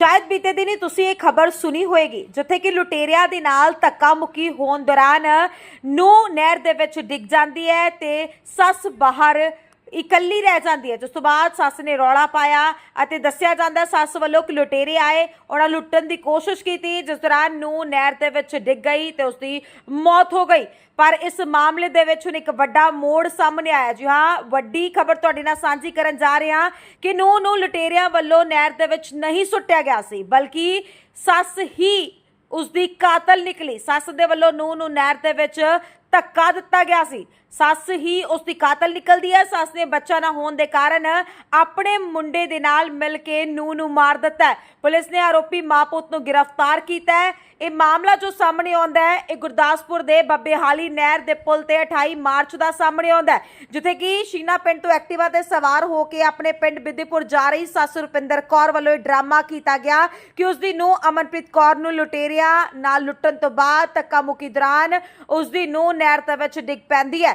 ਸ਼ਾਇਦ ਬੀਤੇ ਦਿਨੀ ਤੁਸੀਂ ਇਹ ਖਬਰ ਸੁਣੀ ਹੋਏਗੀ, ਜਿੱਥੇ ਕਿ ਲੁਟੇਰਿਆਂ ਦੇ ਨਾਲ ਧੱਕਾ ਮੁੱਕੀ ਹੋਣ ਦੌਰਾਨ ਨੂੰ ਨਹਿਰ ਦੇ ਵਿੱਚ ਡਿੱਗ ਜਾਂਦੀ ਹੈ ਤੇ ਸੱਸ ਬਾਹਰ ਇਕੱਲੀ ਰਹਿ ਜਾਂਦੀ ਹੈ, ਜਿਸ ਤੋਂ ਬਾਅਦ ਸੱਸ ਨੇ ਰੌਲਾ ਪਾਇਆ ਅਤੇ ਦੱਸਿਆ ਜਾਂਦਾ ਸੱਸ ਵੱਲੋਂ ਕਿ ਲੁਟੇਰੇ ਆਏ ਉਹਨਾਂ ਲੁੱਟਣ ਦੀ ਕੋਸ਼ਿਸ਼ ਕੀਤੀ, ਜਿਸ ਦੌਰਾਨ ਨੂੰ ਨਹਿਰ ਦੇ ਵਿੱਚ ਡਿੱਗ ਗਈ ਤੇ ਉਸ ਦੀ ਮੌਤ ਹੋ ਗਈ। ਪਰ ਇਸ ਮਾਮਲੇ ਦੇ ਵਿੱਚ ਹੁਣ ਇੱਕ ਵੱਡਾ ਮੋੜ ਸਾਹਮਣੇ ਆਇਆ ਜੀ ਹਾਂ, ਵੱਡੀ ਖਬਰ ਤੁਹਾਡੇ ਨਾਲ ਸਾਂਝੀ ਕਰਨ ਜਾ ਰਹੇ ਹਾਂ ਕਿ ਨੂੰ ਨੂੰ ਲੁਟੇਰਿਆਂ ਵੱਲੋਂ ਨਹਿਰ ਦੇ ਵਿੱਚ ਨਹੀਂ ਸੁੱਟਿਆ ਗਿਆ ਸੀ, ਬਲਕਿ ਸੱਸ ਹੀ ਉਸ ਦੀ ਕਾਤਲ ਨਿਕਲੀ। ਸੱਸ ਦੇ ਵੱਲੋਂ ਨੂੰ ਨੂੰ ਨਹਿਰ ਦੇ ਵਿੱਚ ਧੱਕਾ ਦਿੱਤਾ ਗਿਆ ਸੀ। ਸੱਸ ਹੀ ਉਸ ਦੀ ਕਾਤਲ ਨਿਕਲਦੀ ਹੈ। ਸੱਸ ਨੇ ਬੱਚਾ ਨਾ ਹੋਣ ਦੇ ਕਾਰਨ ਆਪਣੇ ਮੁੰਡੇ ਦੇ ਨਾਲ ਮਿਲ ਕੇ ਨੂੰ ਨੂੰ ਮਾਰ ਦਿੱਤਾ ਪੁਲਿਸ ਨੇ ਆਰੋਪੀ ਮਾਂ ਪੁੱਤ ਨੂੰ ਗ੍ਰਿਫਤਾਰ ਕੀਤਾ ਹੈ। ਇਹ ਮਾਮਲਾ ਜੋ ਸਾਹਮਣੇ ਆਉਂਦਾ ਹੈ, ਇਹ ਗੁਰਦਾਸਪੁਰ ਦੇ ਬੱਬੇਹਾਲੀ ਨਹਿਰ ਦੇ ਪੁਲ ਤੇ 28 ਮਾਰਚ ਦਾ ਸਾਹਮਣੇ ਆਉਂਦਾ ਹੈ, ਜਿੱਥੇ ਕਿ ਸ਼ੀਨਾ ਪਿੰਡ ਤੋਂ ਐਕਟਿਵਾ ਤੇ ਸਵਾਰ ਹੋ ਕੇ ਆਪਣੇ ਪਿੰਡ ਬਿੱਦੀਪੁਰ ਜਾ ਰਹੀ ਸੱਸ ਰੁਪਿੰਦਰ ਕੌਰ ਵੱਲੋਂ ਇਹ ਡਰਾਮਾ ਕੀਤਾ ਗਿਆ ਕਿ ਉਸ ਦੀ ਨੂੰਹ ਅਮਨਪ੍ਰੀਤ ਕੌਰ ਨੂੰ ਲੁਟੇਰਿਆ ਨਾਲ ਲੁੱਟਣ ਤੋਂ ਬਾਅਦ ਧੱਕਾ ਮੁੱਕੀ ਦੌਰਾਨ ਉਸ ਦੀ ਨੂੰਹ ਨਹਿਰ ਦੇ ਵਿੱਚ ਡਿੱਗ ਪੈਂਦੀ ਹੈ।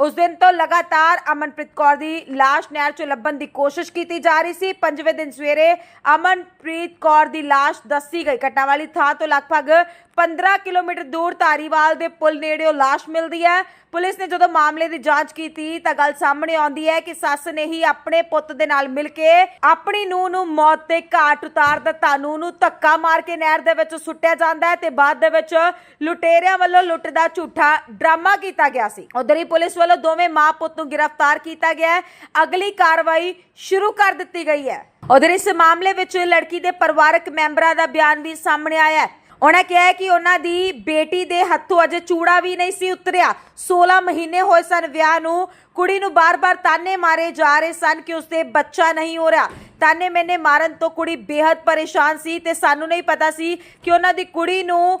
ਉਸ ਦਿਨ ਤੋਂ ਲਗਾਤਾਰ ਅਮਨਪ੍ਰੀਤ ਕੌਰ ਦੀ ਲਾਸ਼ ਨਹਿਰ 'ਚੋਂ ਲੱਭਣ ਦੀ ਕੋਸ਼ਿਸ਼ ਕੀਤੀ ਜਾ ਰਹੀ ਸੀ ਪੰਜਵੇਂ ਦਿਨ ਸਵੇਰੇ ਅਮਨਪ੍ਰੀਤ ਕੌਰ ਦੀ ਲਾਸ਼ ਦੱਸੀ ਗਈ ਘਟਨਾ ਵਾਲੀ ਥਾਂ ਤੋਂ ਲਗਭਗ 15 ਕਿਲੋਮੀਟਰ ਦੂਰ ਧਾਰੀਵਾਲ ਦੇ ਪੁਲ ਨੇੜਿਓਂ ਲਾਸ਼ ਮਿਲਦੀ ਹੈ ਪੁਲਿਸ ਨੇ ਜਦੋਂ ਮਾਮਲੇ ਦੀ ਜਾਂਚ ਕੀਤੀ ਤਾਂ ਗੱਲ ਸਾਹਮਣੇ ਆਉਂਦੀ ਹੈ ਕਿ ਸੱਸ ਨੇ ਹੀ ਆਪਣੇ ਪੁੱਤ ਦੇ ਨਾਲ ਮਿਲ ਕੇ ਆਪਣੀ ਨੂੰਹ ਨੂੰ ਮੌਤ ਦੇ ਘਾਟ ਉਤਾਰ ਦਿੱਤਾ ਨੂੰਹ ਨੂੰ ਧੱਕਾ ਮਾਰ ਕੇ ਨਹਿਰ ਦੇ ਵਿੱਚ ਸੁੱਟਿਆ ਜਾਂਦਾ ਹੈ ਤੇ ਬਾਅਦ ਦੇ ਵਿੱਚ ਲੁਟੇਰਿਆਂ ਵੱਲੋਂ ਲੁੱਟ ਦਾ ਝੂਠਾ ਡਰਾਮਾ ਕੀਤਾ ਗਿਆ ਸੀ ਉਧਰ ਹੀ ਪੁਲਿਸ ਵੱਲੋਂ ਦੋਵੇਂ ਮਾਂ ਪੁੱਤ ਨੂੰ ਗ੍ਰਿਫਤਾਰ ਕੀਤਾ ਗਿਆ ਹੈ। ਅਗਲੀ ਕਾਰਵਾਈ ਸ਼ੁਰੂ ਕਰ ਦਿੱਤੀ ਗਈ ਹੈ। ਉਧਰ ਇਸ ਮਾਮਲੇ ਵਿੱਚ ਲੜਕੀ ਦੇ ਪਰਿਵਾਰਕ ਮੈਂਬਰਾਂ ਦਾ ਬਿਆਨ ਵੀ ਸਾਹਮਣੇ ਆਇਆ ਹੈ। ਉਹਨਾਂ ਕਿਹਾ ਹੈ ਕਿ ਉਹਨਾਂ ਦੀ ਬੇਟੀ ਦੇ ਹੱਥੋਂ ਅਜੇ ਚੂੜਾ ਵੀ ਨਹੀਂ ਸੀ ਉਤਰਿਆ। 16 ਮਹੀਨੇ ਹੋਏ ਸਨ ਵਿਆਹ ਨੂੰ। ਕੁੜੀ ਨੂੰ ਬਾਰ-ਬਾਰ ਤਾਨੇ ਮਾਰੇ ਜਾ ਰਹੇ ਸਨ ਕਿ ਉਸਦੇ ਬੱਚਾ ਨਹੀਂ ਹੋ ਰਿਹਾ। ਤਾਨੇ ਮੈਨੇ ਮਾਰਨ ਤੋਂ ਕੁੜੀ ਬੇहद ਪਰੇਸ਼ਾਨ ਸੀ ਤੇ ਸਾਨੂੰ ਨਹੀਂ ਪਤਾ ਸੀ ਕਿ ਉਹਨਾਂ ਦੀ ਕੁੜੀ ਨੂੰ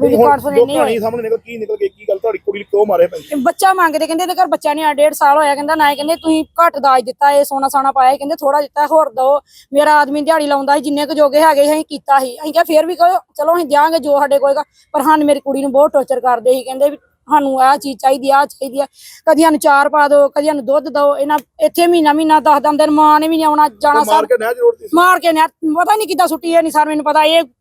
ਹੁਣ ਜੋ ਨਹੀਂ ਹੋਏ ਕਹਾਣੀ ਸਾਹਮਣੇ ਨਿਕਲ ਕੀ ਨਿਕਲ ਗਈ ਕੀ ਗੱਲ ਤੁਹਾਡੀ ਕੁੜੀ ਨੂੰ ਕਿਉਂ ਮਾਰੇ ਭਾਈ ਇਹ ਬੱਚਾ ਮੰਗਦੇ ਕਹਿੰਦੇ ਇਹਦੇ ਘਰ ਬੱਚਾ ਨਹੀਂ ਆ ਡੇਢ ਸਾਲ ਹੋਇਆ ਕਹਿੰਦਾ ਨਾ ਇਹ ਕਹਿੰਦੇ ਤੁਸੀਂ ਘੱਟ ਦਾਜ ਦਿੱਤਾ ਇਹ ਸੋਨਾ ਸਾਨਾ ਪਾਇਆ ਇਹ ਕਹਿੰਦੇ ਥੋੜਾ ਦਿੱਤਾ ਹੋਰ ਦੋ। ਮੇਰਾ ਆਦਮੀ ਦਿਹਾੜੀ ਲਾਉਂਦਾ ਸੀ ਜਿੰਨੇ ਕੁ ਜੋਗੇ ਹੈਗੇ ਸੀ ਅਸੀਂ ਕੀਤਾ ਸੀ। ਅਸੀਂ ਕਿਹਾ ਫੇਰ ਵੀ ਕਹੋ ਚਲੋ ਅਸੀਂ ਦਿਆਂਗੇ ਜੋ ਸਾਡੇ ਕੋਏਗਾ ਪਰ ਸਾਨੂੰ ਮੇਰੀ ਕੁੜੀ ਨੂੰ ਬਹੁਤ ਟੌਰਚਰ ਕਰਦੇ ਸੀ ਕਹਿੰਦੇ ਵੀ ਸਾਨੂੰ ਆਹ ਚੀਜ਼ ਚਾਹੀਦੀ ਆਹ ਚਾਹੀਦੀ ਆ। ਕਦੀ ਸਾਨੂੰ ਚਾਰ ਪਾ ਦਿਓ ਕਦੀ ਸਾਨੂੰ ਦੁੱਧ ਦਿਓ ਇਹਨਾਂ ਇੱਥੇ ਮਹੀਨਾ ਮਹੀਨਾ ਦਸ ਦਸ ਦਿਨ ਮਾਂ ਨੇ ਵੀ ਨਹੀਂ ਆਉਣਾ ਜਾਣਾ ਮਾਰ ਕੇ ਨਹਿਰ ਜੋੜਦੀ ਸੀ ਮਾਰ ਕੇ ਨੇ ਪਤਾ ਨਹੀਂ ਕਿੱਦਾਂ ਸੁੱਟੀ ਹੈ ਨਹੀਂ ਸਰ ਮੈਨੂੰ ਪਤਾ ਇਹ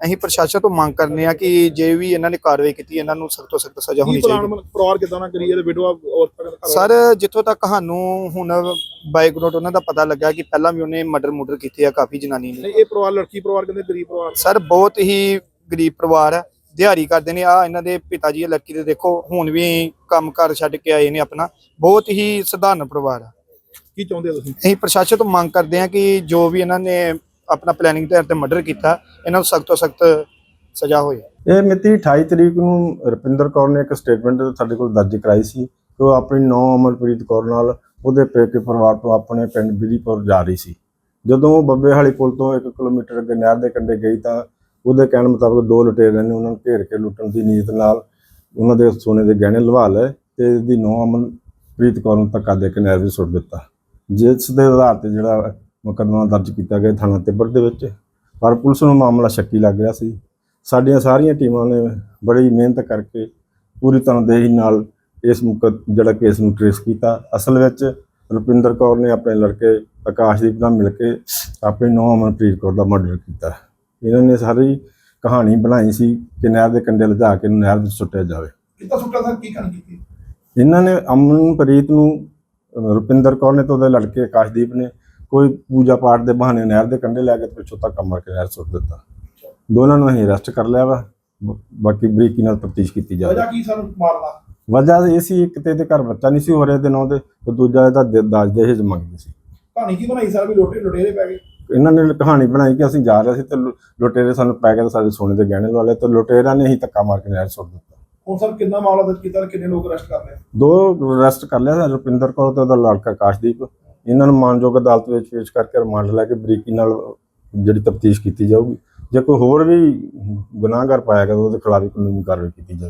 ਅਸੀਂ ਪ੍ਰਸ਼ਾਸਨ ਤੋਂ ਮੰਗ ਕਰਨੇ ਆ ਕਿ ਜੇ ਵੀ ਇਹਨਾਂ ਨੇ ਕਾਰਵਾਈ ਕੀਤੀ ਇਹਨਾਂ ਨੂੰ ਸਖਤ ਤੋਂ ਸਖਤ ਸਜ਼ਾ ਹੋਣੀ ਚਾਹੀਦੀ। ਮਤਲਬ ਪਰਿਵਾਰ ਕਿਦਾਂ ਨਾ ਕਰੀਏ ਤੇ ਵਿਡਵਾ ਔਰ ਸਰ ਜਿੱਥੋਂ ਤੱਕ ਸਾਨੂੰ ਹੁਣ ਬਾਈਗਰੋਡ ਉਹਨਾਂ ਦਾ ਪਤਾ ਲੱਗਾ ਕਿ ਪਹਿਲਾਂ ਵੀ ਉਹਨੇ ਮਰਡਰ ਮੁਰਡਰ ਕੀਤੇ ਆ ਕਾਫੀ ਜਨਾਨੀ ਨੇ। ਇਹ ਪਰਿਵਾਰ ਲੜਕੀ ਪਰਿਵਾਰ ਕਹਿੰਦੇ ਗਰੀਬ ਪਰਿਵਾਰ। ਸਰ ਬਹੁਤ ਹੀ ਗਰੀਬ ਪਰਿਵਾਰ ਹੈ ਦਿਹਾੜੀ ਕਰਦੇ ਨੇ। ਆ ਇਹਨਾਂ ਦੇ ਪਿਤਾ ਜੀ ਲੜਕੀ ਦੇ ਦੇਖੋ ਹੁਣ ਵੀ ਕੰਮ ਘਰ ਛੱਡ ਕੇ ਆਏ ਨੇ ਆਪਣਾ। ਬਹੁਤ ਹੀ ਸਧਾਰਨ ਪਰਿਵਾਰ ਹੈ ਕੀ ਚਾਹੁੰਦੇ ਹੋ ਤੁਸੀਂ? ਅਸੀਂ ਪ੍ਰਸ਼ਾਸਨ ਤੋਂ ਮੰਗ ਕਰਦੇ ਹਾਂ ਕਿ ਜੋ ਵੀ ਇਹਨਾਂ ਨੇ ਆਪਣਾ ਪਲੈਨਿੰਗ ਦੇ ਤੇ ਮਰਡਰ ਕੀਤਾ, ਇਹਨਾਂ ਨੂੰ ਸਖਤ ਤੋਂ ਸਖਤ ਸਜ਼ਾ ਹੋਏ ਇਹ ਮਿਤੀ 28 ਤਰੀਕ ਨੂੰ ਰੁਪਿੰਦਰ ਕੌਰ ਨੇ ਇੱਕ ਸਟੇਟਮੈਂਟ ਸਾਡੇ ਕੋਲ ਦਰਜ ਕਰਾਈ ਸੀ ਕਿ ਉਹ ਆਪਣੀ ਨੌ ਅਮਰਪ੍ਰੀਤ ਕੌਰ ਨਾਲ ਉਹਦੇ ਪੇਕੇ ਪਰਿਵਾਰ ਤੋਂ ਆਪਣੇ ਪਿੰਡ ਬਿਧੀਪੁਰ ਜਾ ਰਹੀ ਸੀ। ਜਦੋਂ ਉਹ ਬੱਬੇਹਾਲੀ ਪੁਲ ਤੋਂ 1 ਕਿਲੋਮੀਟਰ ਅੱਗੇ ਨਹਿਰ ਦੇ ਕੰਢੇ ਗਈ ਤਾਂ ਉਹਦੇ ਕਹਿਣ ਮੁਤਾਬਕ ਦੋ ਲੁਟੇਰਿਆਂ ਨੇ ਉਹਨਾਂ ਨੂੰ ਘੇਰ ਕੇ ਲੁੱਟਣ ਦੀ ਨੀਅਤ ਨਾਲ ਉਹਨਾਂ ਦੇ ਸੋਨੇ ਦੇ ਗਹਿਣੇ ਲਵਾ ਲਏ ਤੇ ਇਹਦੀ ਨੌ ਅਮਰਪ੍ਰੀਤ ਕੌਰ ਨੂੰ ਧੱਕਾ ਦੇ ਕੇ ਨਹਿਰ ਵਿੱਚ ਸੁੱਟ ਦਿੱਤਾ। ਜਿਸ ਦੇ ਆਧਾਰ ਤੇ ਜਿਹੜਾ ਮੁਕੱਦਮਾ ਦਰਜ ਕੀਤਾ ਗਿਆ ਥਾਣਾ ਤਿੱਬੜ ਦੇ ਵਿੱਚ ਪਰ ਪੁਲਿਸ ਨੂੰ ਮਾਮਲਾ ਸ਼ੱਕੀ ਲੱਗ ਰਿਹਾ ਸੀ। ਸਾਡੀਆਂ ਸਾਰੀਆਂ ਟੀਮਾਂ ਨੇ ਬੜੀ ਮਿਹਨਤ ਕਰਕੇ ਪੂਰੀ ਤਨਦੇਹੀ ਨਾਲ ਇਸ ਮੁਕੱਦ ਜਿਹੜਾ ਕੇਸ ਨੂੰ ਟ੍ਰੇਸ ਕੀਤਾ। ਅਸਲ ਵਿੱਚ ਰੁਪਿੰਦਰ ਕੌਰ ਨੇ ਆਪਣੇ ਲੜਕੇ ਆਕਾਸ਼ਦੀਪ ਨਾਲ ਮਿਲ ਕੇ ਆਪਣੀ ਨੌਂ ਅਮਨਪ੍ਰੀਤ ਕੌਰ ਦਾ ਮਰਡਰ ਕੀਤਾ। ਇਹਨਾਂ ਨੇ ਸਾਰੀ ਕਹਾਣੀ ਬਣਾਈ ਸੀ ਕਿ ਨਹਿਰ ਦੇ ਕੰਢੇ ਲਿਜਾ ਕੇ ਨਹਿਰ ਵਿੱਚ ਸੁੱਟਿਆ ਜਾਵੇ। ਕਿੱਦਾਂ ਸੁੱਟਾ ਸਰ? ਕੀ ਕਰਨ ਕੀਤੀ ਇਹਨਾਂ ਨੇ ਅਮਨਪ੍ਰੀਤ ਨੂੰ ਰੁਪਿੰਦਰ ਕੌਰ ਨੇ ਤੇ ਉਹਦੇ ਲੜਕੇ ਆਕਾਸ਼ਦੀਪ ਨੇ ਕੋਈ ਪੂਜਾ ਪਾਠ ਦੇ ਬਹਾਨੇ ਨਹਿਰ ਦੇ ਕੰਢੇ ਲੈ ਕੇ ਪਿੱਛੋਂ ਤੱਕ ਕਮਰ ਕੇ ਨਹਿਰ ਸੁੱਟ ਦਿੱਤਾ। ਦੋਨਾਂ ਨੂੰ ਅਸੀਂ ਅਰੈਸਟ ਕਰ ਲਿਆ ਵਾ। ਬਾਕੀ ਬਰੀਕੀ ਨਾਲ ਤਫਤੀਸ਼ ਕੀਤੀ ਜਾ ਰਹੀ ਹੈ। ਵਜ੍ਹਾ ਕੀ ਸਾਨੂੰ ਮਾਰਨਾ? ਵਜ੍ਹਾ ਇਹ ਸੀ ਇੱਕ ਤੇ ਇਹਦੇ ਘਰ ਬੱਚਾ ਨਹੀਂ ਸੀ ਹੋ ਰਿਹਾ ਦੇ ਨਾਂ ਤੇ ਦੂਜਾ ਇਹਦਾ ਦਾਜ ਦੇ ਹਿਜ ਮੰਗਦੇ ਸੀ। ਕਹਾਣੀ ਕੀ ਬਣਾਈ ਸਰ? ਵੀ ਲੋਟੇ ਲੁਟੇਰੇ ਪੈ ਗਏ। ਇਹਨਾਂ ਨੇ ਕਹਾਣੀ ਬਣਾਈ ਕਿ ਅਸੀਂ ਜਾ ਰਹੇ ਸੀ ਤੇ ਲੁਟੇਰੇ ਸਾਨੂੰ ਪੈ ਗਏ ਸਾਡੇ ਸੋਨੇ ਦੇ ਗਹਿਣੇ ਲਵਾ ਲਏ ਤੇ ਲੁਟੇਰਾ ਨੇ ਹੀ ਧੱਕਾ ਮਾਰ ਕੇ ਨਹਿਰ ਸੁੱਟ ਦਿੱਤਾ। ਹੁਣ ਸਰ ਕਿੰਨਾ ਮਾਮਲਾ ਦਰਜ ਕੀਤਾ ਕਿੰਨੇ ਲੋਕ ਅਰੈਸਟ ਕਰ ਲਏ? ਦੋ ਅਰੈਸਟ ਕਰ ਲਿਆ ਰੁਪਿੰਦਰ ਕੌਰ ਤੇ ਉਹਦਾ ਲੜਕਾ ਕਾਸ਼ਦੀਪ। ਇਹਨਾਂ ਨੂੰ ਮਾਨਯੋਗ ਅਦਾਲਤ ਵਿੱਚ ਪੇਸ਼ ਕਰਕੇ ਰਿਮਾਂਡ ਲੈ ਕੇ ਬਰੀਕੀ ਨਾਲ ਜਿਹੜੀ ਤਫਤੀਸ਼ ਕੀਤੀ ਜਾਊਗੀ। ਜੇ ਕੋਈ ਹੋਰ ਵੀ ਗੁਨਾਹਗਰ ਪਾਇਆ ਗਿਆ ਤਾਂ ਉਹਦੇ ਖਿਲਾਫ ਕਾਨੂੰਨੀ ਕਾਰਵਾਈ ਕੀਤੀ ਜਾਊਗੀ